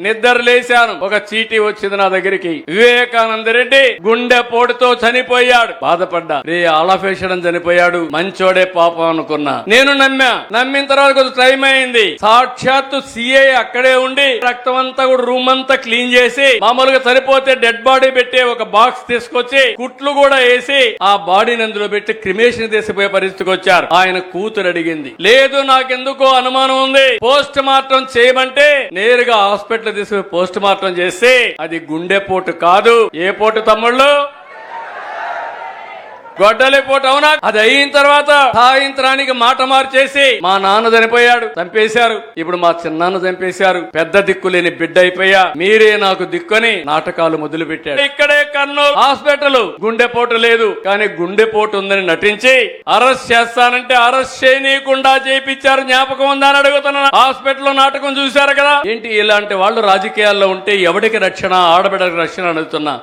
నిద్ర లేశాను. ఒక చీటీ వచ్చింది నా దగ్గరికి. వివేకానంద రెడ్డి గుండె పోటుతో చనిపోయాడు. బాధపడ్డా. రే అలఫేషడం చనిపోయాడు. మంచోడే పాపం అనుకున్నా. నేను నమ్మా. నమ్మిన తర్వాత కొంచెం టైం అయింది. సాక్షాత్తు సిఐ అక్కడే ఉండి రక్తం అంతా కూడా రూమ్ అంతా క్లీన్ చేసి మామూలుగా చనిపోతే డెడ్ బాడీ పెట్టి ఒక బాక్స్ తీసుకొచ్చి కుట్లు కూడా వేసి ఆ బాడీని అందులో పెట్టి క్రిమేషన్ తీసిపోయే పరిస్థితికి వచ్చారు. ఆయన కూతురు అడిగింది. లేదు నాకెందుకో అనుమానం ఉంది. పోస్ట్ మార్టం చేయమంటే నేరుగా హాస్పిటల్ తీసుకుని పోస్ట్ మార్టం చేస్తే అది గుండెపోటు కాదు. ఏ పోటు తమ్ముళ్ళు? గొడ్డలిపోటు అవునా అది అయిన తర్వాత సాయంత్రానికి మాట మార్చేసి మా నాన్న చనిపోయాడు. చంపేశారు. ఇప్పుడు మా చిన్నాన్న చంపేశారు. పెద్ద దిక్కు లేని బిడ్డ అయిపోయా మీరే నాకు దిక్కుని నాటకాలు మొదలు పెట్టాడు ఇక్కడే కర్నూలు హాస్పిటల్. గుండెపోటు లేదు. కానీ గుండెపోటు ఉందని నటించి అరెస్ట్ చేస్తానంటే అరెస్ట్ చేయనీయకుండా చేయించారు. జ్ఞాపకం ఉందా అని అడుగుతున్నా. హాస్పిటల్ నాటకం చూశారు కదా. ఏంటి ఇలాంటి వాళ్ళు రాజకీయాల్లో ఉంటే ఎవడికి రక్షణ ఆడబిడ్డకి రక్షణ అడుగుతున్నా.